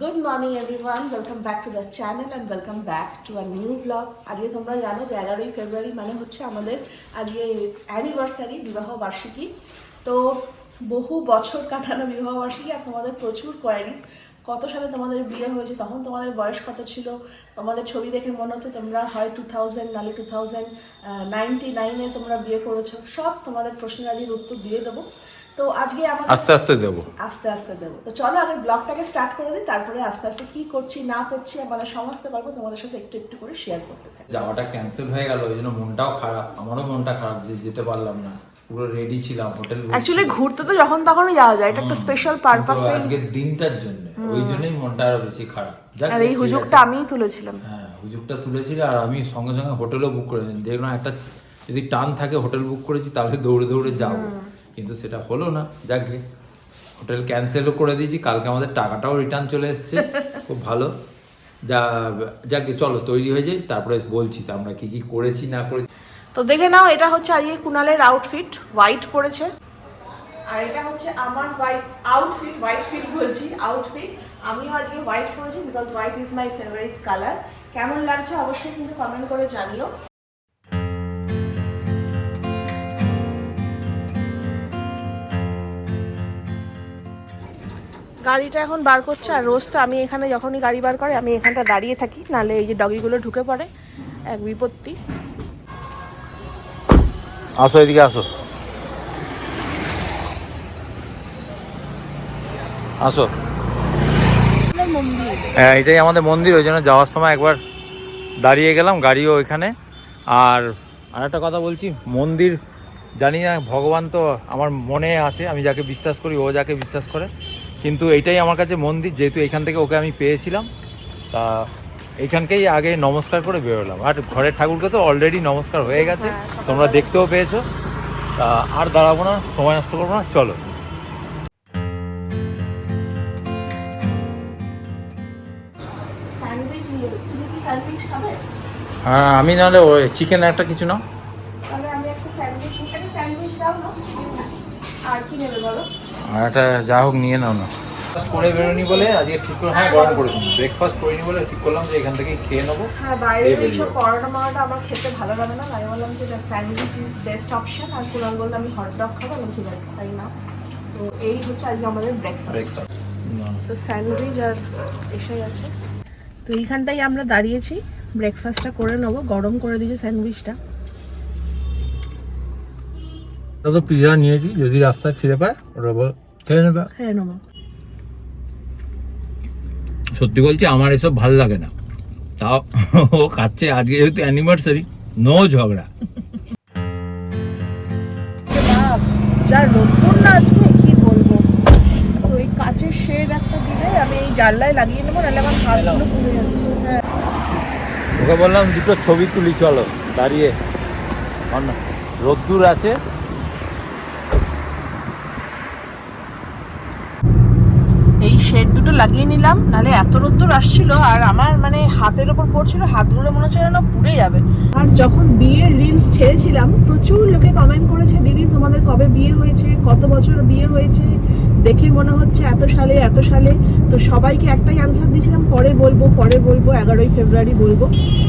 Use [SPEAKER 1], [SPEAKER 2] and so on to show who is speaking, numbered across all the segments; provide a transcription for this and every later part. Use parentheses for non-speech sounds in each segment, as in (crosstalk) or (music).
[SPEAKER 1] Good morning everyone welcome back to the channel and welcome back to a new blog আজকে তোমরা জানো যে এগারোই ফেব্রুয়ারি মানে হচ্ছে আমাদের আজকে অ্যানিভার্সারি বিবাহ বার্ষিকী। তো বহু বছর কাটানো বিবাহ বার্ষিকী আর তোমাদের প্রচুর কোয়ারিজ কত সালে তোমাদের বিয়ে হয়েছে, তখন তোমাদের বয়স কত ছিল? তোমাদের ছবি দেখে মনে হচ্ছে তোমরা হয় টু থাউজেন্ড নাহলে টু থাউজেন্ড নাইনটি নাইনে তোমরা বিয়ে করেছ। সব তোমাদের প্রশ্নের আজকের উত্তর দিয়ে দেবো। তো আজকে আমাদের
[SPEAKER 2] আস্তে আস্তে দেবো।
[SPEAKER 1] আস্তে আস্তে দেবো। তো চলো আগে ব্লগটাকে স্টার্ট করে দিই তারপরে আস্তে আস্তে কি করছি না করছি আমাদের সমস্ত গল্প তোমাদের সাথে একটু একটু করে শেয়ার করতে থাকি।
[SPEAKER 2] যাওয়াটা ক্যান্সেল হয়ে গেল ওই জন্য মনটাও খারাপ আমারও মনটা খারাপ যে যেতে পারলাম না। পুরো রেডি ছিলাম হোটেল
[SPEAKER 1] অ্যাকচুয়ালি ঘুরতে তো যখন তখনই যাওয়া যায় এটা একটা স্পেশাল পারপাসে
[SPEAKER 2] আজকের দিনটার জন্য ওই জন্যই মনটা আরও বেশি খারাপ।
[SPEAKER 1] আর এই হুজুগটা আমিই তুলেছিলাম।
[SPEAKER 2] হ্যাঁ হুজুগটা তুলেছিল আর আমি সঙ্গে সঙ্গে হোটেলও বুক করে দিই দেখলাম একটা যদি টান থাকে হোটেল বুক করেছি তাহলে দৌড়ে দৌড়ে যাব। কিন্তু সেটা হলো না। যাকে হোটেল ক্যান্সেলও করে দিয়েছি কালকে আমাদের টাকাটাও রিটার্ন চলে এসেছে (laughs) খুব ভালো। যা যাকে চলো তৈরি হয়ে যাই তারপরে বলছি তো আমরা কি কি করেছি না করেছি।
[SPEAKER 1] তো দেখে নাও এটা হচ্ছে আজকে কুনালের আউটফিট হোয়াইট পরেছে। আর এটা হচ্ছে আমার হোয়াইট আউটফিট হোয়াইট ফিট বলছি আউটফিট আমিও আজকে হোয়াইট পরেছি because white is my favourite colour কেমন লাগছে অবশ্যই কিন্তু কমেন্ট করে জানিও। গাড়িটা এখন বার করছে আর রোজ তো আমি এখানে যখনই গাড়ি বার করে, আমি এখানটা দাঁড়িয়ে থাকি নালে এই যে ডগিগুলো ঢুকে পড়ে, এক বিপত্তি।
[SPEAKER 2] আসো এদিকে আসো। আসো। হ্যাঁ এটাই আমাদের মন্দির, ওই জন্য যাওয়ার সময় একবার দাঁড়িয়ে গেলাম গাড়িও ওইখানে। আর আরেকটা কথা বলছি, মন্দির জানি না, ভগবান তো আমার মনে আছে, আমি যাকে বিশ্বাস করি, ও যাকে বিশ্বাস করে। কিন্তু এইটাই আমার কাছে মন্দির যেহেতু এখান থেকে ওকে আমি পেয়েছিলাম তা এইখানকেই আগে নমস্কার করে বেরোলাম। আর ঘরের ঠাকুরকে তো অলরেডি নমস্কার হয়ে গেছে
[SPEAKER 1] হ্যাঁ,
[SPEAKER 2] তোমরা দেখতেও পেয়েছ। তা আর দাঁড়াবো না সময় নষ্ট করব না চলো।
[SPEAKER 1] স্যান্ডউইচ নিয়ে নেবে। তুমি কি স্যান্ডউইচ খাবে?
[SPEAKER 2] হ্যাঁ আমি নাহলে ওই চিকেন একটা কিছু নাও
[SPEAKER 1] তাহলে আমি একটা স্যান্ডউইচ একটা স্যান্ডউইচ দাও না আর কি নেবে বলো
[SPEAKER 2] আর একটা যা হোক নিয়ে নাও না। ব্রেকফাস্ট করে বেরোনি বলে আজকে ঠিক করে হ্যাঁ গরম করেছি। ব্রেকফাস্ট করিনি বলে ঠিক করলাম যে এখান থেকেই খেয়ে নেব।
[SPEAKER 1] হ্যাঁ বাইরে
[SPEAKER 2] এই
[SPEAKER 1] এইসব। পরোটা মরোটা আমার খেতে ভালো লাগে না। আমি বললাম যে স্যান্ডউইচ বেস্ট অপশন আর কুনাল বলল আমি হট ডগ খাব আমি ঠিক আছে। তাই না? তো এই হচ্ছে আজকে আমাদের ব্রেকফাস্ট তো স্যান্ডউইচ আর এসে গেছে। তো এইখানটাই আমরা দাঁড়িয়েছি। ব্রেকফাস্টটা করে নেব। গরম করে দিয়েছে স্যান্ডউইচটা
[SPEAKER 2] তো পিজা নিয়েছি। যদি রাস্তায় ছিঁড়ে পায় ওটা খেয়ে নেবে?
[SPEAKER 1] খেয়ে নেব।
[SPEAKER 2] সত্যি বলছি আমার এসব ভালো লাগে না। তাও ও খাচ্ছে আজকে যেহেতু অ্যানিভার্সারি নো ঝগড়া।
[SPEAKER 1] যা রোদ্দুর না আজকে কি বলব? তো এই কাচের শেড একটা দিলে আমি এই জানলায় লাগিয়ে নেব নাহলে আমার হাতগুলো পুড়ে যাচ্ছে। হ্যাঁ।
[SPEAKER 2] ওকে বললাম দুটো ছবি তুলি চলো দাঁড়িয়ে। রোদ্দুর আছে
[SPEAKER 1] এই শেড দুটো লাগিয়ে নিলাম, নাহলে এত রোদ্দুর আসছিল আর আমার মানে হাতের ওপর পড়ছিল, হাতগুলো মনে হচ্ছে যেন পুড়ে যাবে। আর যখন বিয়ের রিলস ছেড়েছিলাম, প্রচুর লোকে কমেন্ট করেছে, দিদি, তোমাদের কবে বিয়ে হয়েছে? কত বছর বিয়ে হয়েছে? দেখে মনে হচ্ছে এত সালে এত সালে। তো সবাইকে একটাই আনসার দিয়েছিলাম, পরে বলব পরে বলব, এগারোই ফেব্রুয়ারি বলব।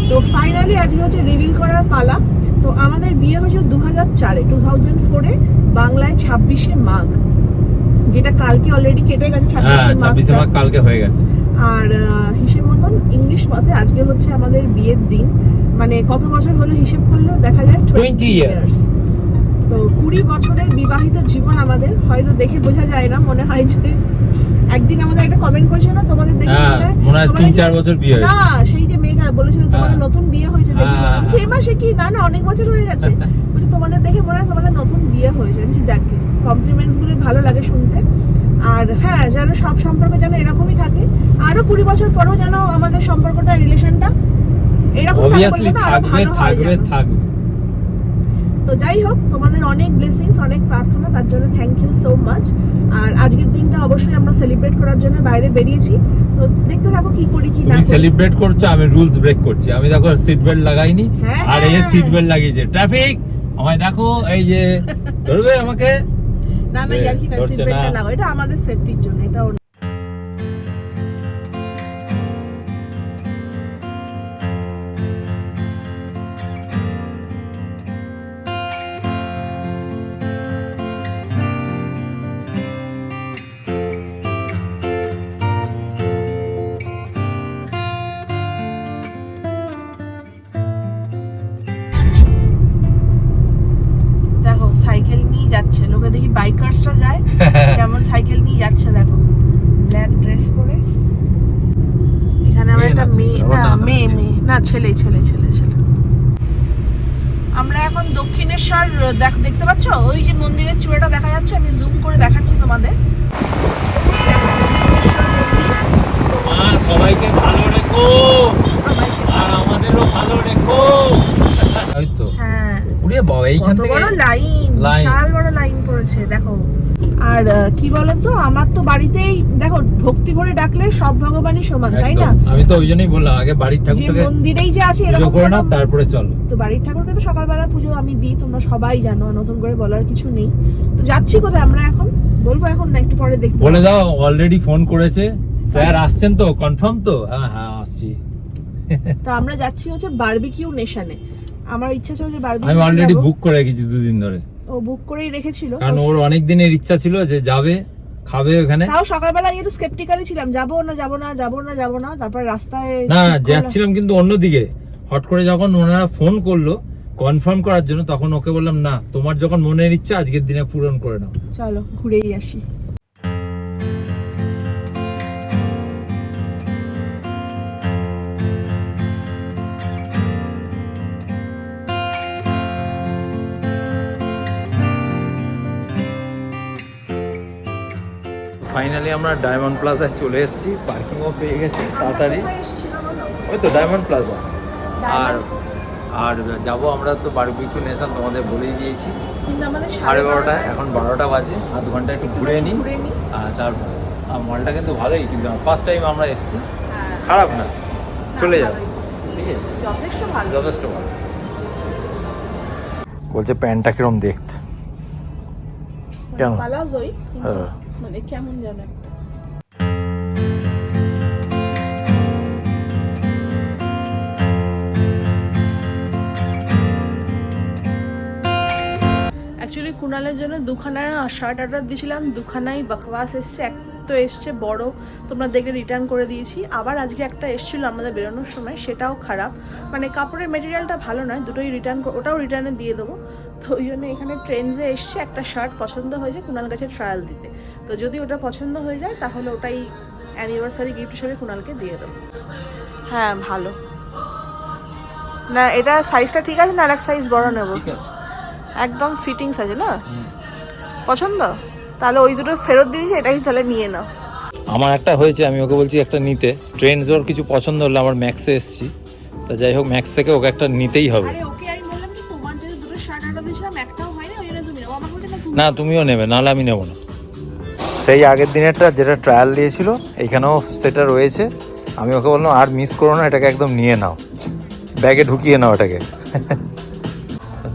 [SPEAKER 1] তো ফাইনালি আজকে হচ্ছে রিভিল করার পালা। তো আমাদের বিয়ে হয়েছিল দু হাজার চারে টু থাউজেন্ড ফোরে বাংলায় ছাব্বিশে মাঘ। যেটা কালকে অলরেডি কেটে গেছে
[SPEAKER 2] হ্যাঁ
[SPEAKER 1] ছাব্বিশে মাঘ
[SPEAKER 2] কালকে হয়ে গেছে।
[SPEAKER 1] আর হিসেব মতন ইংলিশ মতে আজকে হচ্ছে আমাদের বিয়ের দিন। মানে কত বছর হলো হিসেব করলেও দেখা যায় টোয়েন্টি ইয়ার্স তো কুড়ি বছরের বিবাহিত জীবন আমাদের। হয়তো দেখে বোঝা যায় না মনে হয় যে একদিন আমাদের একটা কমেন্ট করেছিল না তোমাদের দেখে
[SPEAKER 2] হ্যাঁ মনে হয়
[SPEAKER 1] তোমাদের
[SPEAKER 2] তিন চার বছর বিয়ে
[SPEAKER 1] না সেই যে মেয়েটা বলেছিল তোমাদের
[SPEAKER 2] হ্যাঁ।
[SPEAKER 1] নতুন বিয়ে হয়েছে দেখে এই মাসে কি? না না অনেক বছর হয়ে গেছে। (laughs) বলছে তোমাদের দেখে মনে হয় তোমাদের নতুন বিয়ে হয়েছে। আমি যাকে কমপ্লিমেন্টসগুলো ভালো লাগে শুনতে। আর হ্যাঁ যেন সব সম্পর্ক যেন এরকমই থাকে। আরও কুড়ি বছর পরেও যেন আমাদের সম্পর্কটা রিলেশনটা এরকম থাকে না,
[SPEAKER 2] আরও
[SPEAKER 1] ভালো হয়
[SPEAKER 2] থাকবে
[SPEAKER 1] তো যাই হোক তোমাদের অনেক ব্লেসিংস অনেক প্রার্থনা তার জন্য থ্যাংক ইউ সো মাচ আর আজকের দিনটা অবশ্যই আমরা সেলিব্রেট করার জন্য বাইরে বেরিয়েছি। তো দেখতে থাকো কি করি কি না
[SPEAKER 2] সেলিব্রেট করছ আমি রুলস ব্রেক করছি। আমি দেখো সিট বেল্ট লাগাইনি
[SPEAKER 1] হ্যাঁ,
[SPEAKER 2] আর এই
[SPEAKER 1] হ্যাঁ।
[SPEAKER 2] সিট বেল্ট লাগিয়েছে। ট্রাফিক আমায় দেখো এই যে ধরবে আমাকে?
[SPEAKER 1] না না ইয়ার্কি না সিট
[SPEAKER 2] বেল্ট।
[SPEAKER 1] লাগাও এটা আমাদের সেফটির জন্য এটা নার্সরা যায় (laughs) কেমন সাইকেল নিয়ে যাচ্ছে দেখো। ব্ল্যাক ড্রেস পরে। এখানে আমার একটা মেয়ে না মেয়ে মেয়ে। না ছেলে ছেলে ছেলে ছেলে। আমরা এখন দক্ষিণেশ্বর দেখ দেখতে পাচ্ছ? ওই যে মন্দিরের চূড়াটা দেখা যাচ্ছে আমি জুম করে দেখাচ্ছি তোমাদের। দেখো,
[SPEAKER 2] সবাইকে ভালো রেখো। আর আমাদেরও ভালো রেখো।
[SPEAKER 1] হ্যাঁ।
[SPEAKER 2] বাবা এইখান থেকে
[SPEAKER 1] বড় লাইন। বিশাল বড় লাইন পড়েছে দেখো। আর কি বলতো আমার তো বাড়িতেই দেখো ভক্তি ভরে ডাকলে সব ভগবানই সমান তাই না?
[SPEAKER 2] আমি তো ওই জন্যই বললাম আগে বাড়ির
[SPEAKER 1] যে মন্দিরেই যে আছে এরকম
[SPEAKER 2] করে না তারপরে চলো।
[SPEAKER 1] তো বাড়ির ঠাকুরকে তো সকালবেলা পুজো আমি দিই তোমরা সবাই জানো নতুন করে বলার কিছু নেই। তো যাচ্ছি কোথায় আমরা এখন? বলব এখন না একটু পরে দেখতে
[SPEAKER 2] বলে দাও অলরেডি ফোন করেছে। স্যার আসছেন তো? কনফার্ম তো? হ্যাঁ হ্যাঁ আসছি।
[SPEAKER 1] তো আমরা যাচ্ছি হচ্ছে বারবিকিউ নেশনে আমার ইচ্ছা ছিল যে
[SPEAKER 2] আমি অলরেডি বুক করে রেখেছি দুদিন ধরে।
[SPEAKER 1] ও বুক করেই রেখেছিল।
[SPEAKER 2] কারণ ওর অনেক দিনের ইচ্ছা ছিল যে যাবে খাবে ওখানে।
[SPEAKER 1] তাও সকালবেলা একটু স্কেপটিক্যালি ছিলাম। যাব না যাব না যাব না যাব না তারপর রাস্তায়
[SPEAKER 2] না যাচ্ছিলাম কিন্তু অন্যদিকে। হট করে যখন ওনারা ফোন করল কনফার্ম করার জন্য তখন ওকে বললাম না তোমার যখন মনের ইচ্ছা আজকের দিনে পূরণ করে নাও।
[SPEAKER 1] চলো ঘুরেই আসি।
[SPEAKER 2] ফাইনালি আমরা ডায়মন্ড প্লাজায় চলে এসেছি। পার্কিংও পেয়ে গেছি তাড়াতাড়ি। ওই তো ডায়মন্ড প্লাজা আর আর যাব আমরা তো বারবিকিউ নেশন তোমাদের বলেই দিয়েছি। সাড়ে বারোটা এখন বারোটা বাজে আধ ঘণ্টা একটু ঘুরে নিই। আর তার মলটা কিন্তু ভালোই কিন্তু ফার্স্ট টাইম আমরা এসেছি।
[SPEAKER 1] হ্যাঁ,
[SPEAKER 2] খারাপ না। চলে যাবে। ঠিক আছে?
[SPEAKER 1] যথেষ্ট ভালো।
[SPEAKER 2] যথেষ্ট ভালো। বলছে প্যান্টটা কিরম দেখতে? কেন? হ্যাঁ।
[SPEAKER 1] মানে কেমন যেন একটা। অ্যাকচুয়ালি কুণালের জন্য দুখানা শার্ট অর্ডার দিয়েছিলাম। দুখানাই বাকওয়াস এসছে। এক তো এসছে বড়। তোমরা দেখে রিটার্ন করে দিয়েছি। আবার আজকে একটা এসছিল আমাদের বেরোনোর সময়। সেটাও খারাপ। মানে কাপড়ের মেটেরিয়ালটা ভালো নয়। দুটোই রিটার্ন ওটাও রিটার্নে দিয়ে দেবো। তো ওই জন্য এখানে ট্রেন্ডসে এসছে। একটা শার্ট পছন্দ হয়েছে কুণাল কাছে ট্রায়াল দিতে। তো যদি ওটা পছন্দ হয়ে যায় তাহলে ওটাই অ্যানিভার্সারি গিফট হিসেবে কুণালকে দিয়ে দেবো। হ্যাঁ ভালো। না এটা সাইজটা ঠিক আছে না আর এক সাইজ বড় নেব?
[SPEAKER 2] ঠিক
[SPEAKER 1] একদম ফিটিংস আছে না? পছন্দ? তাহলে ওই দুটো ফেরত দিয়েছি এটাই তাহলে নিয়ে নাও।
[SPEAKER 2] আমার একটা হয়েছে আমি ওকে বলছি একটা নিতে। ট্রেন্ডস ওর কিছু পছন্দ হলো আমার ম্যাক্সে এসেছি। তা যাই হোক ম্যাক্স থেকে ওকে একটা নিতেই হবে।
[SPEAKER 1] আরে ওকে আমি বললাম কি তোমার যদি দুটো শার্ট অর্ডার দিয়েছিলাম একটাও হয়নি ওই জন্য তুমি নেব। আমাকে না
[SPEAKER 2] না তুমিও নেবে নাহলে আমি নেব না। সেই আগের দিনেরটা যেটা ট্রায়াল দিয়েছিল এইখানেও সেটা রয়েছে। আমি ওকে বললাম আর মিস করো না এটাকে একদম নিয়ে নাও। ব্যাগে ঢুকিয়ে নাও এটাকে।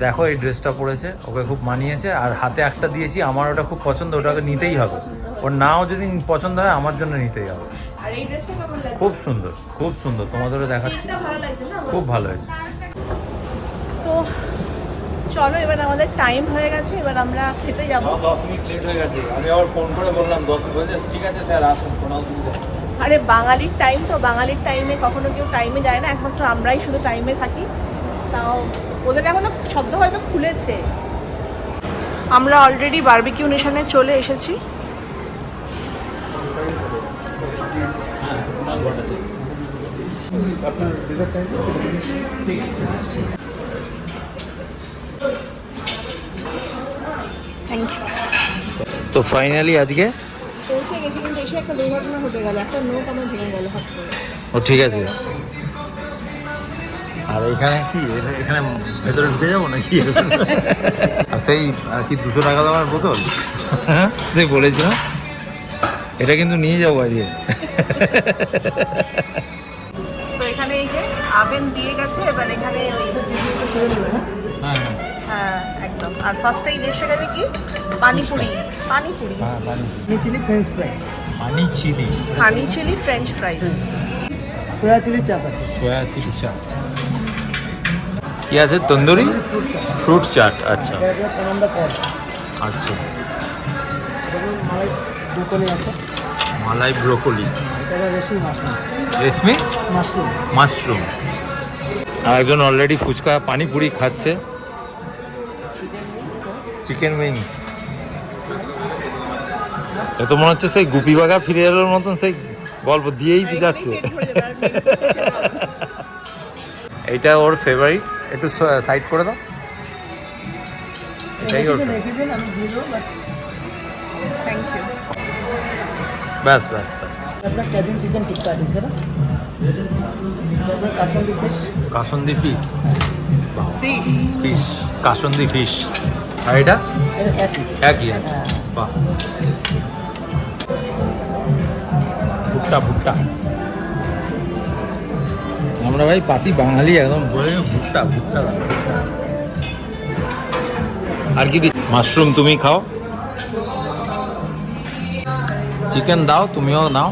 [SPEAKER 2] দেখো এই ড্রেসটা পরেছে ওকে খুব মানিয়েছে আর হাতে একটা দিয়েছি আমার ওটা খুব পছন্দ ওটাকে নিতেই হবে। ওর নাও যদি পছন্দ হয় আমার জন্য নিতেই হবে।
[SPEAKER 1] আর এই ড্রেসটা কেমন লাগছে?
[SPEAKER 2] খুব সুন্দর খুব সুন্দর তোমাদেরও দেখাচ্ছি।
[SPEAKER 1] এটা ভালো লাগছে না? আমার?
[SPEAKER 2] খুব ভালো হয়েছে।
[SPEAKER 1] তো চলো এবার আমাদের টাইম হয়ে গেছে এবার আমরা খেতে যাব
[SPEAKER 2] আমার দশ মিনিট লেট হয়ে গেছে আমি আবার ফোন করে বললাম দশ মিনিট ঠিক আছে স্যার আসুন কোনো অসুবিধা
[SPEAKER 1] আরে বাঙালির টাইম তো বাঙালির টাইমে কখনো কেউ টাইমে যায় না একমাত্র আমরাই শুধু টাইমে থাকি তাও ওদের এখনও শব্দ হয়তো খুলেছে আমরা অলরেডি বারবিকিউ নেশনে চলে এসেছি থ্যাংক ইউ
[SPEAKER 2] তো ফাইনালি আজকে
[SPEAKER 1] পৌঁছে গেছি কিন্তু এসে একটা দুর্ঘটনা ঘটে গেল একটা নোট আমার ভেঙে গেল। ফাইনালি আজকে
[SPEAKER 2] ও ঠিক আছে। আর এখানে কি? এখানে- ভেতরে ঢুকে যাব নাকি? (laughs) আর সেই আর কি দুশো টাকা দামের বোতল? হ্যাঁ সেই বলেছিলাম এটা কিন্তু নিয়ে যাব আজকে
[SPEAKER 1] তো এখানে এই যে আভেন দিয়ে গেছে এবার এখানে ওই
[SPEAKER 2] হ্যাঁ।
[SPEAKER 1] হ্যাঁ একদম। আর ফার্স্টটাই দেশে গেলে কি? পানিপুরি। পানিপুরি।
[SPEAKER 2] হ্যাঁ,
[SPEAKER 3] chilli French fry
[SPEAKER 2] honey chilli.
[SPEAKER 1] Honey chilli French fry
[SPEAKER 3] soya chilli chaap আছে।
[SPEAKER 2] Soya chilli chaap. কি আছে? তন্দুরি? ফ্রুট চাট। আচ্ছা। আচ্ছা।
[SPEAKER 3] Malai
[SPEAKER 2] broccoli
[SPEAKER 3] reshmi? Mushroom. Mushroom.
[SPEAKER 2] আর একজন অলরেডি ফুচকা পানিপুরি খাচ্ছে। চিকেন উইংস এ তো মনে হচ্ছে সেই গুপি বাঘা ফিরে এলোর মতন সেই গল্প দিয়েই যাচ্ছে এইটা ওর ফেভারিট একটু সাইড করে দাও। এটাই ওর ব্যাস ব্যাস ব্যাস।
[SPEAKER 3] আপনার ক্যাজুয়াল চিকেন টিক্কা আছে স্যার আপনার kasundi fish
[SPEAKER 2] kasundi
[SPEAKER 1] fish
[SPEAKER 2] fish kasundi fish আর এটা?
[SPEAKER 3] একই
[SPEAKER 2] আছে। বাহ। ভুট্টা ভুট্টা। আমরা ভাই পাতি বাঙালি একদম। বলে ভুট্টা ভুট্টা দাও। আর কি মাশরুম তুমি খাও। চিকেন দাও তুমিও নাও।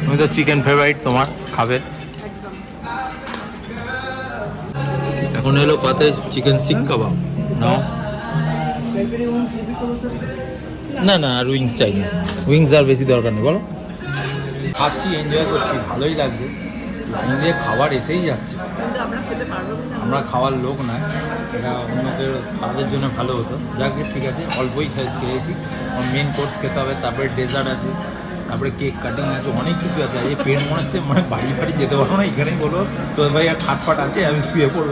[SPEAKER 2] তুমি তো চিকেন ফেভারিট তোমার খাবে। এখন এলো পাতে চিকেন শিক কাবাব। না না আর উইংস চাই না। উইংস আর বেশি দরকার নেই বলো। খাচ্ছি এনজয় করছি ভালোই লাগছে। লাইন দিয়ে খাবার এসেই যাচ্ছে।
[SPEAKER 1] আমরা
[SPEAKER 2] খাওয়ার লোক না এটা অন্যদের তাদের জন্য ভালো হতো। যাকে ঠিক আছে অল্পই খেয়ে ছেড়েছি মেন কোর্স খেতে হবে তারপরে ডেজার্ট আছে তারপরে কেক কাটিং আছে অনেক কিছু আছে। এই পেট মনে হচ্ছে মানে বাড়ি বাড়ি যেতে পারব না এখানেই বলো তো ভাই আর খাটফাট আছে আমি শুয়ে পড়ব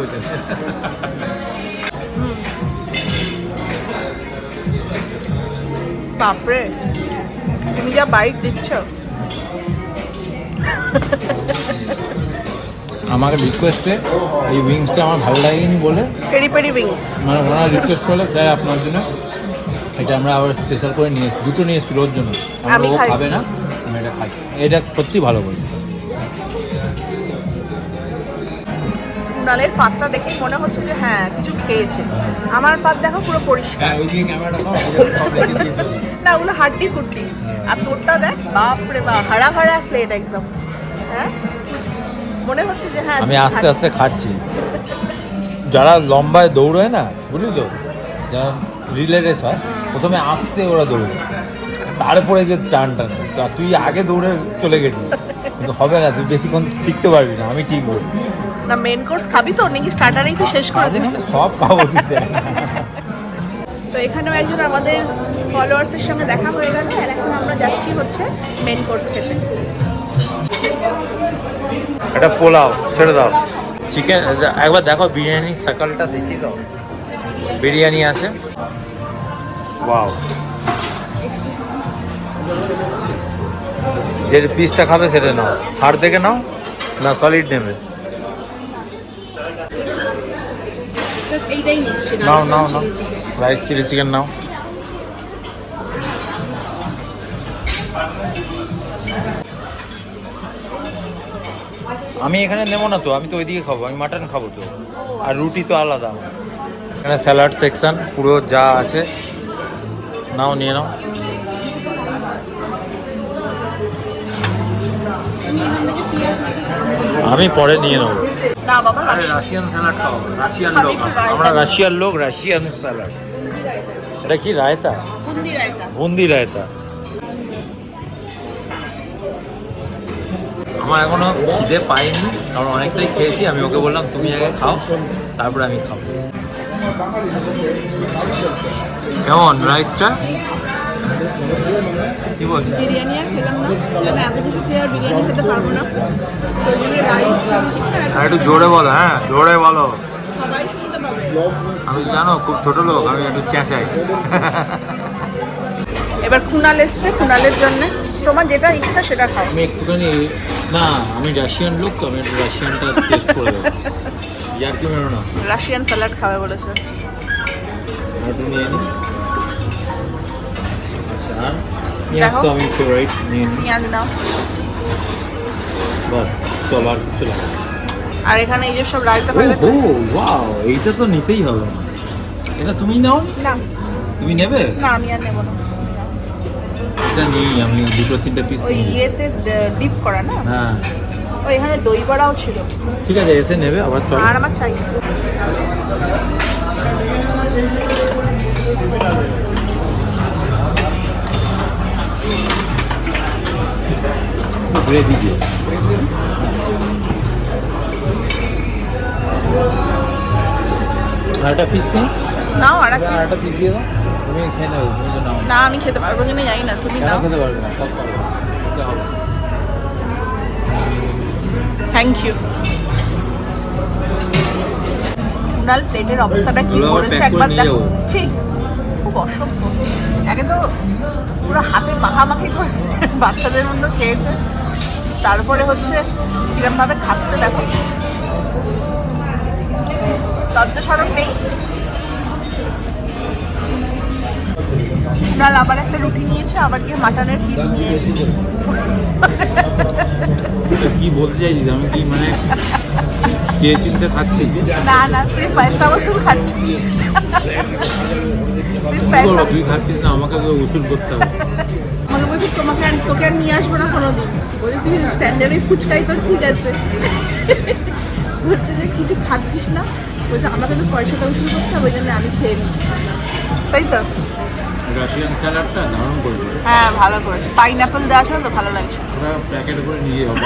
[SPEAKER 1] বাপরে তুমি যা বাইক দিচ্ছ।
[SPEAKER 2] আমাকে রিকোয়েস্টে এই উইংসটা আমার ভালো লাগেনি বলে
[SPEAKER 1] পেরি পেরি উইংস
[SPEAKER 2] মানে ওনারা রিকোয়েস্ট করলে স্যার আপনার জন্য এটা আমরা আবার স্পেশাল করে নিয়ে এসেছি। দুটো নিয়ে এসেছি ওর জন্য। আমরা ও খাবে না আমি এটা খাই। এটা সত্যি ভালো বলি
[SPEAKER 1] কুণালের পাতটা দেখে মনে হচ্ছে যে হ্যাঁ কিছু খেয়েছে। আমার পাত দেখো পুরো পরিষ্কার।
[SPEAKER 2] হ্যাঁ ওই দিকে ক্যামেরাটা সব রেখে দিয়েছে।
[SPEAKER 1] না ওগুলো হাড্ডি ফুড্ডি আর তোরটা দেখ বাপরে বা হারা হারা প্লেট একদম। হ্যাঁ? মনে হচ্ছে যে হ্যাঁ
[SPEAKER 2] আমি আস্তে আস্তে খাচ্ছি। যারা লম্বায় দৌড়ায় না বুঝলি তো? যারা রিলে রেস হয় প্রথমে আস্তে ওরা দৌড়ে তারপরে যে টান টান তা তুই আগে দৌড়ে চলে গেছিস। কিন্তু হবে না তুই বেশিক্ষণ টিকতে পারবি না আমি ঠিক বলি
[SPEAKER 1] না মেন কোর্স খাবি তো নাকি স্টার্টারেই তুই শেষ করে দিবি?
[SPEAKER 2] মানে সব খাব
[SPEAKER 1] তো এখানেও একজন আমাদের ফলোয়ার্সের সঙ্গে দেখা হয়ে গেল আর এখন আমরা যাচ্ছি হচ্ছে মেন কোর্স খেতে।
[SPEAKER 2] একটা পোলাও ছেড়ে দাও। চিকেন একবার দেখো বিরিয়ানি সকালটা দেখিয়ে দাও। বিরিয়ানি আছে। ওয়াও যে পিসটা খাবে সেটা নাও। হাড় দেখে নাও না সলিড নেবে।
[SPEAKER 1] এইটাই নিচ্ছি
[SPEAKER 2] নাও নাও নাও। রাইস চিলি চিকেন নাও। আমি এখানে নেব না তো আমি তো ওইদিকে খাব আমি মাটন খাব তো। আর রুটি তো আলাদা। এখানে স্যালাড সেকশন পুরো যা আছে নাও নিয়ে নাও। আমি পরে নিয়ে নেব।
[SPEAKER 1] না বাবা
[SPEAKER 2] রাশিয়ান স্যালাড খাও রাশিয়ান লোক। আমরা রাশিয়ান লোক রাশিয়ান স্যালাড এটা কি রায়তা?
[SPEAKER 1] বুন্দি রায়তা।
[SPEAKER 2] বুন্দি রায়তা। আমার এখনও খিদে পাইনি কারণ অনেকটাই খেয়েছি আমি ওকে বললাম তুমি আগে খাও তারপরে আমি খাব। কেমন রাইসটা? কি বলছো?
[SPEAKER 1] বিরিয়ানি আর খেলাম না। কারণ এত কিছু খেয়ে আর বিরিয়ানি খেতে পারব না। তো ওই জন্য রাইস
[SPEAKER 2] আর একটু জোরে বলো হ্যাঁ জোরে বলো।
[SPEAKER 1] সবাই শুনতে পাবে।
[SPEAKER 2] আমি জানো খুব ছোট লোক আমি একটু চেঁচাই।
[SPEAKER 1] এবার কুনাল এসছে কুনালের জন্য। তোমার যেটা ইচ্ছা সেটা খাও।
[SPEAKER 2] আমি একটুখানি না আমি রাশিয়ান লোক তো আমি একটু রাশিয়ানটা টেস্ট করে দেবো। ইয়ার কি মেরো না।
[SPEAKER 1] রাশিয়ান স্যালাড খাবে বলেছে।
[SPEAKER 2] আর নিই আচ্ছা আর? পেঁয়াজ তো। আমি ফেভারিট নিয়ে নিই।
[SPEAKER 1] পেঁয়াজ নাও
[SPEAKER 2] বাস চলো আর কিছু লাগে
[SPEAKER 1] আর এখানে এই যে সব রায়তা গেছে
[SPEAKER 2] ও ওয়াও এইটা তো নিতেই হবে এটা তুমি নাও।
[SPEAKER 1] না।
[SPEAKER 2] তুমি নেবে?
[SPEAKER 1] না আমি আর নেব না।
[SPEAKER 2] এটা নিই আমি দুটো তিনটে পিস
[SPEAKER 1] ওই ইয়েতে ডিপ করা না?
[SPEAKER 2] হ্যাঁ।
[SPEAKER 1] ও এখানে দই বড়াও ছিল।
[SPEAKER 2] ঠিক আছে এসে নেবে আবার চলো।
[SPEAKER 1] আর আমার চাই।
[SPEAKER 2] গ্রেভি দিয়ে আর একটা পিস নিই
[SPEAKER 1] নাও আর একটা।
[SPEAKER 2] আর একটা পিস দিয়ে দাও। তুমি খেয়ে নেবে তুমি তো নাও।
[SPEAKER 1] না আমি খেতে পারব কিনা জানি না তুমি নাও।
[SPEAKER 2] খেতে পারবে না? সব পারবে।
[SPEAKER 1] থ্যাংক ইউ কুনাল প্লেটের অবস্থাটা কি করেছে? একবার
[SPEAKER 2] নিয়ে
[SPEAKER 1] দেখো।
[SPEAKER 2] যাব।
[SPEAKER 1] খুব অসভ্য। একে তো পুরো হাতে মাখামাখি করে বাচ্চাদের মতো খেয়েছে। তারপরে হচ্ছে কিরম ভাবে খাচ্ছে দেখো। লজ্জা সরম নেই। কুনাল আবার একটা রুটি নিয়েছে আবার গিয়ে মাটনের পিস নিয়ে এসেছে
[SPEAKER 2] কি বলতে চাইছিস? আমি কি মানে কে চিনতে খাচ্ছি?
[SPEAKER 1] না না তুই পয়সা ওসুল খাচ্ছিস। তুই
[SPEAKER 2] খাচ্ছিস না আমাকে উসুল করতে হবে।
[SPEAKER 1] তোমাকে তোকে আর নিয়ে আসব না কোনোদিন। বলি তুই স্ট্যান্ডার্ডে ফুচকাই তোর ঠিক আছে। হচ্ছে যে কিছু খাচ্ছিস না? বলছে আমাকে তো পয়সাটা উসুল করতে হবে ওই জন্য আমি খেয়ে নিই। তাই তো?
[SPEAKER 2] রাশিয়ান স্যালাডটা দারুণ করেছে।
[SPEAKER 1] হ্যাঁ ভালো করেছে। দেওয়া ছিল তো ভালো লাগছে
[SPEAKER 2] ওরা প্যাকেট করে নিয়ে হবে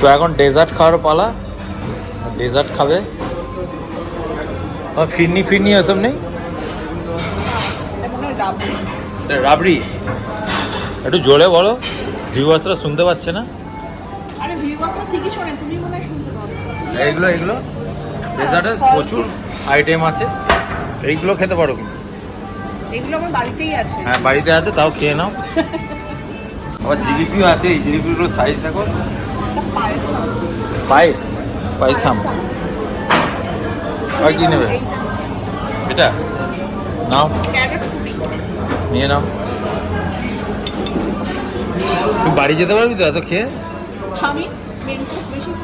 [SPEAKER 2] তো এখন ডেজার্ট খাওয়ার পালা। ডেজার্ট খাবে। আর ফিরনি ফিরনি এসব নেই রাবড়ি একটু জোরে বলো ভিউয়ার্সরা শুনতে পাচ্ছে না
[SPEAKER 1] আরে ভিউয়ার্সটা ঠিকই শোনে তুমি মনে শুনতে পাবে
[SPEAKER 2] এগুলো ডেজার্টে প্রচুর আইটেম আছে। এইগুলো খেতে পারো কিন্তু।
[SPEAKER 1] এগুলো আমার বাড়িতেই আছে।
[SPEAKER 2] হ্যাঁ বাড়িতে আছে তাও খেয়ে নাও। আবার জিলিপিও আছে এই জিলিপিগুলোর সাইজ দেখো।
[SPEAKER 1] পায়েসম
[SPEAKER 2] পায়েস পায়েসাম আর কি নেবে? এটা? নাও। নিয়ে নাও। তুই বাড়ি যেতে পারবি তো এত খেয়ে?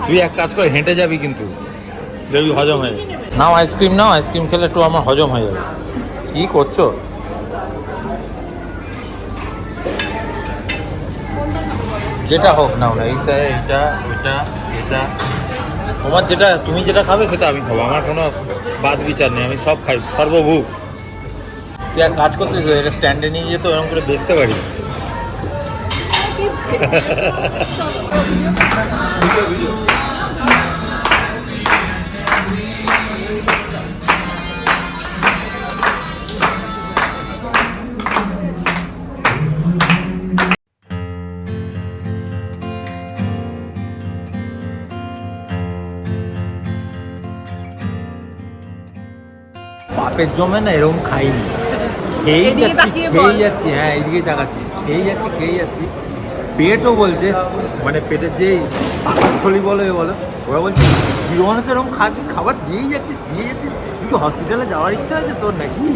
[SPEAKER 2] তুই এক কাজ করে হেঁটে যাবি কিন্তু। দেখবি হজম হয়ে নাও আইসক্রিম নাও আইসক্রিম খেলে একটু আমার হজম হয়ে যাবে। কি করছ? যেটা হোক নাও না এইটা এইটা ওইটা এটা তোমার যেটা তুমি যেটা খাবে সেটা আমি খাব। আমার কোনো বাদ বিচার নেই আমি সব খাই সর্বভূক তুই এক কাজ করতে এটা স্ট্যান্ডে নিয়ে যেত এরকম করে বেচতে পারিস। (laughs) বাপের জমে না এরকম খাইনি। খেয়েই যাচ্ছি। খেয়েই যাচ্ছি হ্যাঁ এইদিকেই তাকাচ্ছি খেয়েই যাচ্ছি খেয়েই যাচ্ছি। পেটও বলছে মানে পেটের যে পাকস্থলী বলো এ বলো ওরা বলছে জীবনে তো এরকম খাস খাবার দিয়েই যাচ্ছিস দিয়ে যাচ্ছিস তুই কি হসপিটালে যাওয়ার ইচ্ছা আছে তোর নাকি?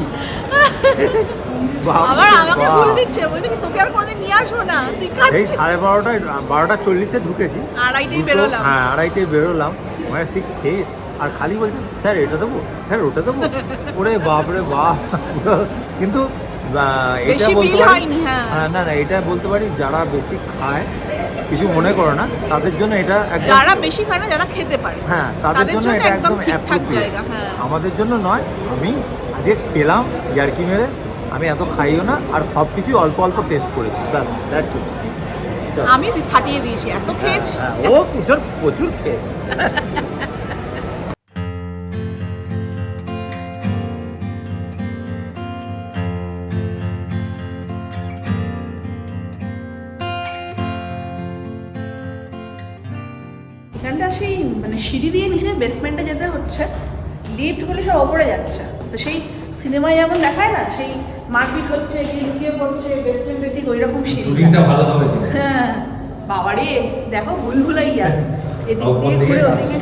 [SPEAKER 1] আবার আমাকে ভুল দিচ্ছে বলছে কি তোকে আর কোনোদিন নিয়ে আসব না তুই
[SPEAKER 2] এই সাড়ে বারোটায় বারোটা চল্লিশে ঢুকেছি।
[SPEAKER 1] আড়াইটায় বেরোলাম।
[SPEAKER 2] হ্যাঁ আড়াইটায় বেরোলাম। মানে সে খেয়ে আর খালি বলছে স্যার এটা দেবো? স্যার ওটা দেবো? ওরে বাপ রে বাপ। কিন্তু এটা বলতে পারি
[SPEAKER 1] হ্যাঁ।
[SPEAKER 2] হ্যাঁ, না না এটা বলতে পারি যারা বেশি খায় কিছু মনে করো না তাদের জন্য এটা একদম
[SPEAKER 1] যারা বেশি খায় না যারা খেতে পারে।
[SPEAKER 2] হ্যাঁ তাদের জন্য এটা
[SPEAKER 1] একদম জায়গা, হ্যাঁ।
[SPEAKER 2] আমাদের জন্য নয় আমি আজকে খেলাম ইয়ার্কি মেরে আমি এত খাইও না আর সব কিছুই অল্প অল্প টেস্ট করেছি ব্যাস দ্যাটস ইট
[SPEAKER 1] আমি ফাটিয়ে দিয়েছি এত খেয়েছি।
[SPEAKER 2] হ্যাঁ, ও প্রচুর প্রচুর খেয়েছে।
[SPEAKER 1] যেতে হচ্ছে লিফটগুলো সব ওপরে যাচ্ছে। তো সেই সিনেমায় যেমন দেখায় না সেই মারপিট হচ্ছে গিয়ে লুকিয়ে পড়ছে বেসমেন্টে ঠিক ওই রকম হ্যাঁ বাবারে দেখো ভুল ভুলাইয়া এদিক দিয়ে ঘুরে ওদিকে।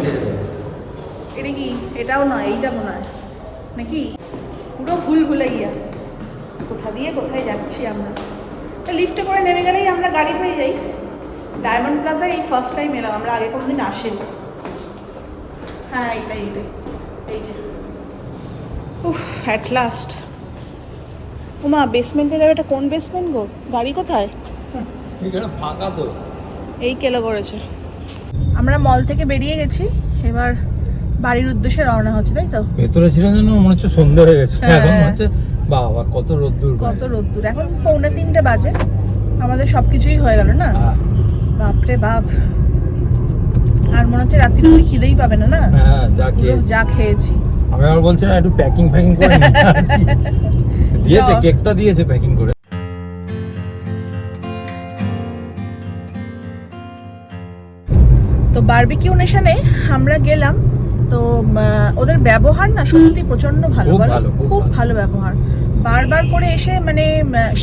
[SPEAKER 1] এটা কি? এটাও নয় এইটা মনে হয়। নাকি? পুরো ভুল ভুলাইয়া কোথা দিয়ে কোথায় যাচ্ছি আমরা? লিফটে করে নেমে গেলেই আমরা গাড়ি পেয়ে যাই। ডায়মন্ড প্লাজায় এই ফার্স্ট টাইম এলাম আমরা আগে কোনোদিন আসিনি। হ্যাঁ এইটাই এই যে। উফ অ্যাট লাস্ট ওমা বেসমেন্টের এটা কোন বেসমেন্ট গো? গাড়ি কোথায়?
[SPEAKER 2] ফাঁকা তো।
[SPEAKER 1] এই কেলো করেছে। আমরা মল থেকে বেরিয়ে গেছি এবার বাড়ির উদ্দেশ্যে রওনা হচ্ছে তাই তো?
[SPEAKER 2] ভেতরে ছিল যেন মনে হচ্ছে সন্ধ্যা হয়ে গেছে।
[SPEAKER 1] হ্যাঁ।
[SPEAKER 2] এখন হচ্ছে বাবা কত রোদ্দুর
[SPEAKER 1] কত রোদ্দুর। এখন পৌনে তিনটে বাজে। আমাদের সব কিছুই হয়ে গেল না?
[SPEAKER 2] হ্যাঁ।
[SPEAKER 1] বাপরে বাপ। আর মনে হচ্ছে রাত্রি তুমি খিদেই পাবে না না?
[SPEAKER 2] হ্যাঁ যা খেয়েছি।
[SPEAKER 1] যা খেয়েছি।
[SPEAKER 2] আমি আবার বলছিলাম একটু প্যাকিং ফ্যাকিং করে দিয়েছে কেকটা দিয়েছে প্যাকিং করে।
[SPEAKER 1] তো বারবিকিউ নেশনে আমরা গেলাম তো ওদের ব্যবহার না সত্যি প্রচণ্ড ভালো
[SPEAKER 2] খুব। ভালো
[SPEAKER 1] ব্যবহার। বারবার করে এসে মানে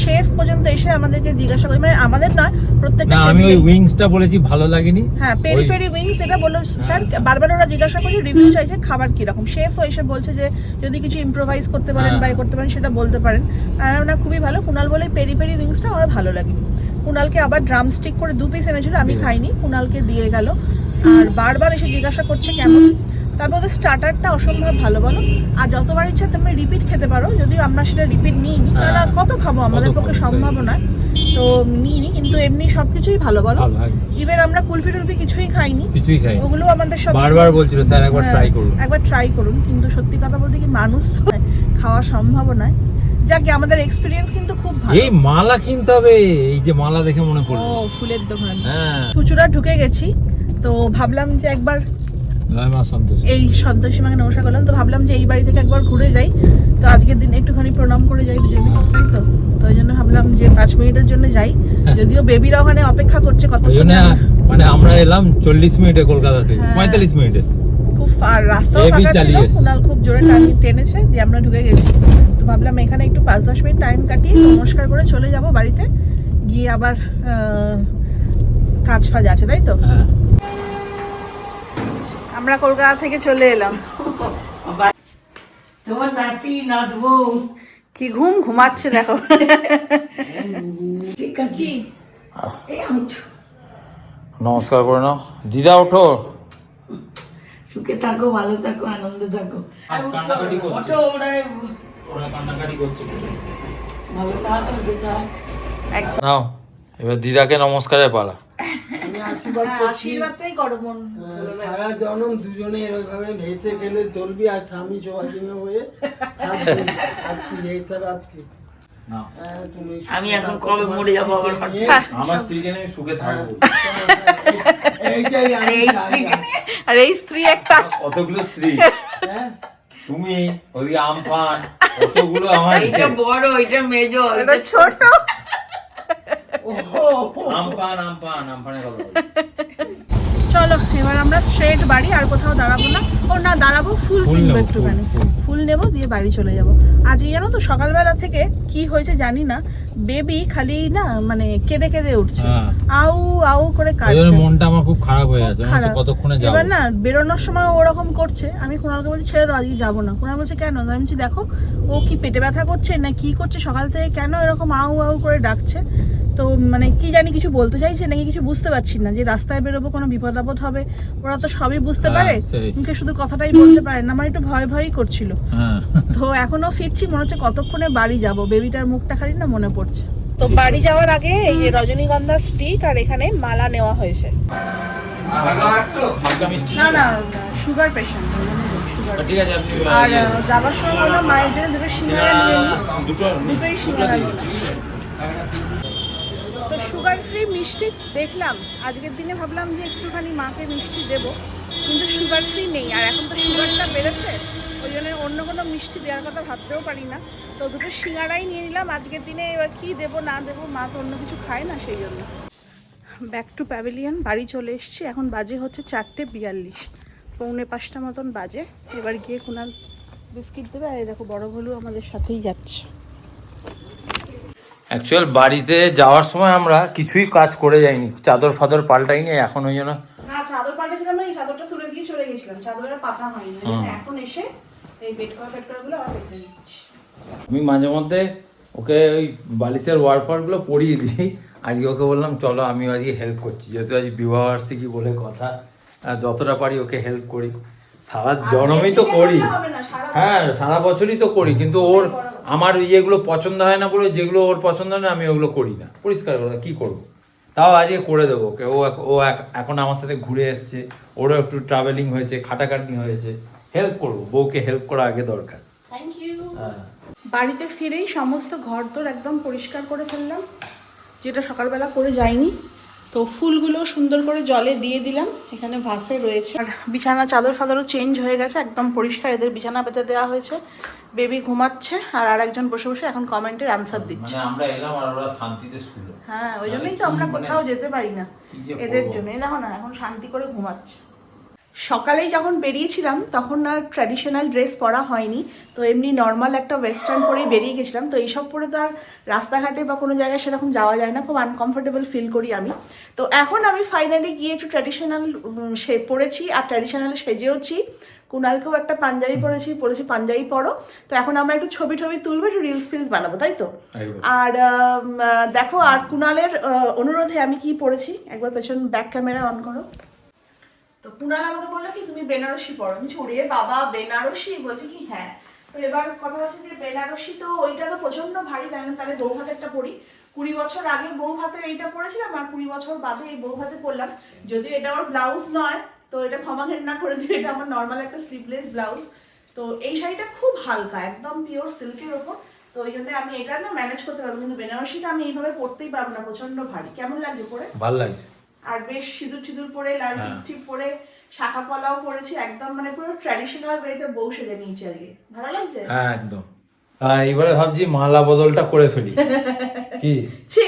[SPEAKER 1] শেফ পর্যন্ত এসে আমাদেরকে জিজ্ঞাসা করে মানে আমাদের নয় প্রত্যেকটা
[SPEAKER 2] আমি ওই উইংসটা বলেছি ভালো লাগেনি।
[SPEAKER 1] হ্যাঁ পেরি পেরি উইংস এটা বলল স্যার বারবার ওরা জিজ্ঞাসা করছে রিভিউ চাইছে খাবার কীরকম। শেফও এসে বলছে যে যদি কিছু ইম্প্রোভাইজ করতে পারেন
[SPEAKER 2] হ্যাঁ।
[SPEAKER 1] বা এ করতে পারেন সেটা বলতে পারেন। আর ওরা খুবই ভালো। কুনাল বলে পেরি পেরি উইংসটা আমার ভালো লাগে কুনালকে আবার ড্রাম স্টিক করে দু পিস এনেছিল আমি খাইনি কুনালকে দিয়ে গেল। আর বারবার এসে জিজ্ঞাসা করছে কেমন? তারপর ওদের স্টার্টারটা অসম্ভব ভালো বলো? আর যতবার ইচ্ছা তুমি রিপিট খেতে পারো যদিও আমরা সেটা রিপিট কারণ আর কত খাব আমাদের পক্ষে সম্ভব নয়। তো নিইনি কিন্তু এমনি সবকিছুই ভালো বলো? ইভেন আমরা কুলফি টুলফি কিছুই খাইনি।
[SPEAKER 2] কিছুই খাই
[SPEAKER 1] ওগুলো আমাদের সব
[SPEAKER 2] বারবার বলছিল স্যার একবার
[SPEAKER 1] হ্যাঁ,
[SPEAKER 2] ট্রাই করুন।
[SPEAKER 1] একবার ট্রাই করুন কিন্তু সত্যি কথা বলতে কি মানুষ তো খাওয়া সম্ভব নয়। যাকে আমাদের এক্সপিরিয়েন্স কিন্তু খুব ভালো।
[SPEAKER 2] এই মালা কিনতে হবে এই যে মালা দেখে মনে
[SPEAKER 1] ও ফুলের দোকান।
[SPEAKER 2] হ্যাঁ।
[SPEAKER 1] চুচুড়া ঢুকে গেছি তো ভাবলাম যে একবার এই সন্তোষী মাকে নমস্কার করলাম। তো ভাবলাম যে এই বাড়ি থেকে একবার ঘুরে যাই। তো আজকের দিন একটুখানি প্রণাম করে যাই দুজনে। তাই তো। তো ওই জন্য ভাবলাম যে পাঁচ মিনিটের জন্য যাই। যদিও বেবিরা ওখানে অপেক্ষা করছে কত
[SPEAKER 2] মানে আমরা এলাম চল্লিশ মিনিটে কলকাতা থেকে।
[SPEAKER 1] হ্যাঁ।
[SPEAKER 2] পঁয়তাল্লিশ মিনিটে।
[SPEAKER 1] খুব আর রাস্তাও ফাঁকা ছিল। কুনাল খুব জোরে টানি টেনেছে দিয়ে আমরা ঢুকে গেছি। তো ভাবলাম এখানে একটু পাঁচ দশ মিনিট টাইম কাটিয়ে নমস্কার করে চলে যাব বাড়িতে। গিয়ে আবার কাজ ফাজ আছে তাই তো?
[SPEAKER 2] হ্যাঁ।
[SPEAKER 1] আমরা কলকাতা থেকে চলে এলাম।
[SPEAKER 3] তোমার নাতি নাতবো
[SPEAKER 1] কি ঘুম? ঘুমাচ্ছে দেখো।
[SPEAKER 3] ঠিক আছে। এই আমি
[SPEAKER 2] নমস্কার করে নাও। দিদা ওঠো।
[SPEAKER 3] সুখে থাকো ভালো থাকো আনন্দে থাকো। ওঠো ওরাই
[SPEAKER 2] ওরা কান্নাকাটি করছে
[SPEAKER 3] ভালো থাক সুখে থাক।
[SPEAKER 2] নাও এবার দিদাকে নমস্কারে পালা।
[SPEAKER 3] আশীর্বাদ
[SPEAKER 1] হ্যাঁ, আশীর্বাদটাই করো মন
[SPEAKER 3] সারা জনম দুজনের ওইভাবে ভেসে গেলে চলবি আর স্বামী হয়ে (laughs) আর কি এছাড়া আজকে? হ্যাঁ, তুমি
[SPEAKER 4] আমি এখন কবে মরে যাব আবার।
[SPEAKER 1] হ্যাঁ।
[SPEAKER 2] আমার স্ত্রীকে নিয়ে সুখে থাকব।
[SPEAKER 3] এইটাই
[SPEAKER 4] এই
[SPEAKER 1] আর এই স্ত্রী একটা।
[SPEAKER 2] কতগুলো স্ত্রী।
[SPEAKER 3] হ্যাঁ?
[SPEAKER 2] তুমি ওদিকে আমফান কতগুলো আমার
[SPEAKER 4] এইটা বড় এইটা মেজো
[SPEAKER 1] এটা ছোট
[SPEAKER 3] ওহো,
[SPEAKER 2] আমফান আমফান আমফানের কথা বলছি।
[SPEAKER 1] চলো এবার আমরা স্ট্রেট বাড়ি আর কোথাও দাঁড়াবো না। ও না দাঁড়াবো ফুল
[SPEAKER 2] ফুল
[SPEAKER 1] কিনবো একটুখানি।
[SPEAKER 2] ফুল,
[SPEAKER 1] নেব দিয়ে বাড়ি চলে যাব। আজকে জানো তো সকালবেলা থেকে কি হয়েছে জানি না বেবি খালি না মানে কেঁদে কেঁদে উঠছে।
[SPEAKER 2] হ্যাঁ।
[SPEAKER 1] আউ আউ করে কাঁদছে।
[SPEAKER 2] মনটা আমার খুব খারাপ হয়ে
[SPEAKER 1] খারাপ।
[SPEAKER 2] কতক্ষণে যাব?
[SPEAKER 1] এবার না বেরোনোর সময় ওরকম করছে। আমি কুণালকে বলছি ছেড়ে দাও আজকে যাব না। কুণাল বলছে কেন? আমি বলছি দেখো ও কি পেটে ব্যথা করছে না কি করছে? সকাল থেকে কেন এরকম আউ আউ করে ডাকছে? তো মানে কি জানি কিছু বলতে চাইছে নাকি কিছু বুঝতে পারছি না যে রাস্তায় বেরোবো কোনো বিপদ আপদ হবে ওরা তো সবই বুঝতে
[SPEAKER 2] হ্যাঁ,
[SPEAKER 1] পারে। কিন্তু শুধু কথাটাই বলতে পারে না আমার একটু ভয় ভয়ই করছিল।
[SPEAKER 2] হ্যাঁ।
[SPEAKER 1] তো এখনও ফিরছি মনে হচ্ছে কতক্ষণে বাড়ি যাব। বেবিটার মুখটা খালি না মনে পড়ছে। তো বাড়ি যাওয়ার আগে এই যে রজনীগন্ধা স্টিক আর এখানে মালা নেওয়া হয়েছে। না না সুগার পেশেন্ট
[SPEAKER 2] ঠিক আছে আপনি
[SPEAKER 1] আর যাবার সময় মায়ের জন্য দুটো সিঙ্গারা নিয়ে দুটোই সিঙ্গারা সুগার ফ্রি মিষ্টি দেখলাম। আজকের দিনে ভাবলাম যে একটুখানি মাকে মিষ্টি দেব, কিন্তু সুগার ফ্রি নেই। আর এখন তো সুগারটা বেড়েছে, ওই জন্য অন্য কোনো মিষ্টি দেওয়ার কথা ভাবতেও পারি না। তো দুটো সিঙ্গারাই নিয়ে নিলাম। আজকের দিনে এবার কি দেবো, না দেবো, মা তো অন্য কিছু খায় না সেই জন্য। ব্যাক টু প্যাভিলিয়ন বাড়ি চলে এসেছি। এখন বাজে হচ্ছে চারটে বিয়াল্লিশ। পৌনে পাঁচটা মতন বাজে। এবার গিয়ে কুনাল বিস্কিট দেবে। আর দেখো, বড় ভলু আমাদের সাথেই যাচ্ছে।
[SPEAKER 2] অ্যাকচুয়াল বাড়িতে যাওয়ার সময় আমরা কিছুই কাজ করে যাইনি। চাদর ফাদর পাল্টাইনি এখন ওই জন্য
[SPEAKER 1] না চাদর পাল্টেছিলাম এই চাদরটা তুলে দিয়ে চলে গেছিলাম। চাদরের পাতা হয়নি। এখন এসে এই বেড কভার ফেড কভারগুলো আবার পেতে দিচ্ছি।
[SPEAKER 2] আমি মাঝে মধ্যে ওকে ওই বালিশের ওয়ারফারগুলো পরিয়ে দিই। আজকে ওকে বললাম চলো আমি আজকে হেল্প করছি। যেহেতু আজ বিবাহবার্ষিকী বলে কথা যতটা পারি ওকে হেল্প করি। সারা জনমই তো করি। হ্যাঁ সারা বছরই তো করি কিন্তু ওর আমার ইয়েগুলো পছন্দ হয় না বলে যেগুলো ওর পছন্দ হয় না আমি ওগুলো করি না। পরিষ্কার করে কি করব? তাও আজকে করে দেবো ওকে। ও এক- ও এক- এখন আমার সাথে ঘুরে এসছে। ওরও একটু ট্রাভেলিং হয়েছে খাটাখাটনি হয়েছে। হেল্প করব বউকে হেল্প করা আগে দরকার।
[SPEAKER 1] থ্যাংক ইউ
[SPEAKER 2] হ্যাঁ।
[SPEAKER 1] বাড়িতে ফিরেই সমস্ত ঘর তোর একদম পরিষ্কার করে ফেললাম যেটা সকালবেলা করে যাইনি। তো ফুলগুলো সুন্দর করে জলে দিয়ে দিলাম। এখানে ভাসে রয়েছে। আর বিছানা চাদর ফাদরও চেঞ্জ হয়ে গেছে একদম পরিষ্কার এদের বিছানা পেতে দেওয়া হয়েছে। বেবি ঘুমাচ্ছে আর আরেকজন বসে বসে এখন কমেন্টের আনসার দিচ্ছে
[SPEAKER 2] মানে আমরা এলাম আর ওরা শান্তিতে
[SPEAKER 1] হ্যাঁ ওই জন্যই তো আমরা কোথাও যেতে পারি না। এদের? জন্য দেখো না এখন শান্তি করে ঘুমাচ্ছে। সকালেই যখন বেরিয়েছিলাম তখন আর ট্র্যাডিশনাল ড্রেস পরা হয়নি। তো এমনি নর্মাল একটা ওয়েস্টার্ন পরেই বেরিয়ে গেছিলাম। তো এইসব পরে তো আর রাস্তাঘাটে বা কোনো জায়গায় সেরকম যাওয়া যায় না। খুব আনকমফোর্টেবল ফিল করি আমি। তো এখন আমি ফাইনালি গিয়ে একটু ট্র্যাডিশনাল সে পরেছি আর ট্র্যাডিশনাল সেজেওছি। কুনালকেও একটা পাঞ্জাবি পরেছি পরেছি পাঞ্জাবি পরো। তো এখন আমরা একটু ছবি টবি তুলবো একটু রিলস ফিলস বানাবো তাই তো? আর দেখো আর কুনালের অনুরোধে আমি কি পড়েছি একবার পেছন ব্যাক ক্যামেরা অন করো। তো কুনাল আমাকে বলল কি, তুমি বেনারসি পড়ো। আমি ওরে বাবা, বেনারসি? বলছে কি হ্যাঁ। তো এবার কথা হচ্ছে যে বেনারসি তো ওইটা তো প্রচণ্ড ভারী তাই না তাহলে বউ হাতেরটা পরি কুড়ি বছর আগে বউ হাতের এইটা পরেছিলাম আর কুড়ি বছর বাদে এই বউ হাতে পরলাম যদিও এটা আমার ব্লাউজ নয়, তো এটা ক্ষমা ঘেন্না করে দিও, এটা আমার নর্মাল একটা স্লিভলেস ব্লাউজ। তো এই শাড়িটা খুব হালকা, একদম পিওর সিল্কের ওপর। তো ওই জন্য আমি এটা না ম্যানেজ করতে পারব, কিন্তু বেনারসিটা আমি এইভাবে পরতেই পারব না প্রচণ্ড ভারী। কেমন লাগছে পরে?
[SPEAKER 2] ভালো লাগছে।
[SPEAKER 1] আর বেশ সিঁদুর সিঁদুর পরে লাল
[SPEAKER 2] হ্যাঁ।
[SPEAKER 1] টিপ পরে শাখা পলাও পরেছি একদম মানে পুরো ট্র্যাডিশনাল ওয়েতে বউ সেজে নিয়েছি আজকে। ভালো লাগছে?
[SPEAKER 2] হ্যাঁ একদম। এবারে ভাবছি মালা বদলটা করে ফেলি। (laughs) কি?
[SPEAKER 1] ছি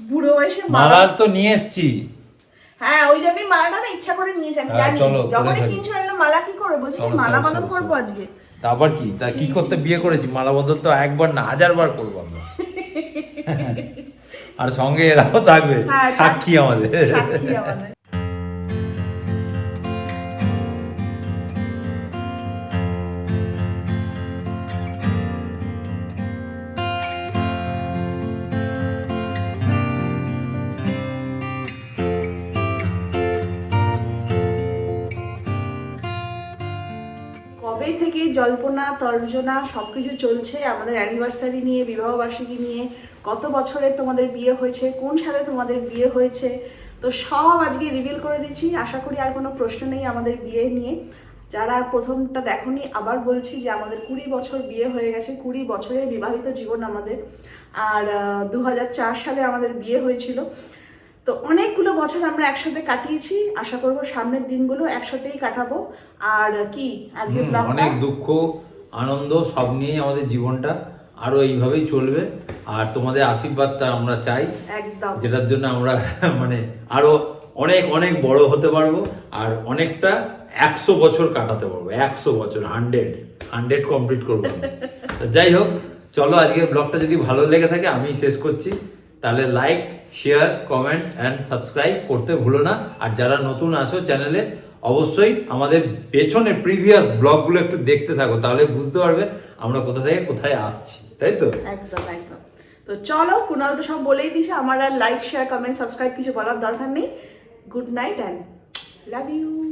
[SPEAKER 1] বুড়ো বয়সে মালা
[SPEAKER 2] তো নিয়ে এসছি।
[SPEAKER 1] হ্যাঁ ওই জন্যই মালাটা না ইচ্ছা করে নিয়েছি আমি
[SPEAKER 2] হ্যাঁ,
[SPEAKER 1] জানি।
[SPEAKER 2] চলো,
[SPEAKER 1] যখনই কিনছো মালা কি করব? বলছি কি মালা বদল করব আজকে?
[SPEAKER 2] তা আবার কি? তা কি করতে বিয়ে করেছি? মালা বদল তো একবার না হাজার বার করব আমরা। (laughs) আর সঙ্গে এরাও থাকবে।
[SPEAKER 1] হ্যাঁ,
[SPEAKER 2] সাক্ষী আমাদের।
[SPEAKER 1] তর্জনা সবকিছু চলছে আমাদের অ্যানিভার্সারি নিয়ে বিবাহবার্ষিকী নিয়ে কত বছরে তোমাদের বিয়ে হয়েছে কোন সালে তোমাদের বিয়ে হয়েছে তো সব আজকে রিভিল করে দিচ্ছি। আশা করি আর কোনো প্রশ্ন নেই আমাদের বিয়ে নিয়ে। যারা প্রথমটা দেখনি আবার বলছি যে আমাদের কুড়ি বছর বিয়ে হয়ে গেছে কুড়ি বছরের বিবাহিত জীবন আমাদের। আর দু হাজার চার সালে আমাদের বিয়ে হয়েছিল। তো অনেকগুলো বছর আমরা একসাথে কাটিয়েছি। আশা করব সামনের দিনগুলো একসাথেই কাটাবো। আর কি আজকে
[SPEAKER 2] অনেক দুঃখ আনন্দ সব নিয়েই আমাদের জীবনটা আরও এইভাবেই চলবে। আর তোমাদের আশীর্বাদটা আমরা চাই যেটার জন্য আমরা (laughs) মানে আরও অনেক অনেক বড় হতে পারব আর অনেকটা একশো বছর কাটাতে পারব। একশো বছর হান্ড্রেড হান্ড্রেড কমপ্লিট করব যাই হোক চলো আজকের ব্লগটা যদি ভালো লেগে থাকে আমি শেষ করছি। তাহলে like share comment and subscribe করতে ভুলো না। আর যারা নতুন আছো চ্যানেলে অবশ্যই আমাদের পেছনে প্রিভিয়াস ব্লগগুলো একটু দেখতে থাকো, তাহলে বুঝতে পারবে আমরা কোথা থেকে কোথায় আসছি, তাই তো?
[SPEAKER 1] একদম একদম। তো চলো, কুনাল তো সব বলেই দিছে, আমার আর লাইক শেয়ার কমেন্ট সাবস্ক্রাইব কিছু বলার দরকার নেই। Good night and love you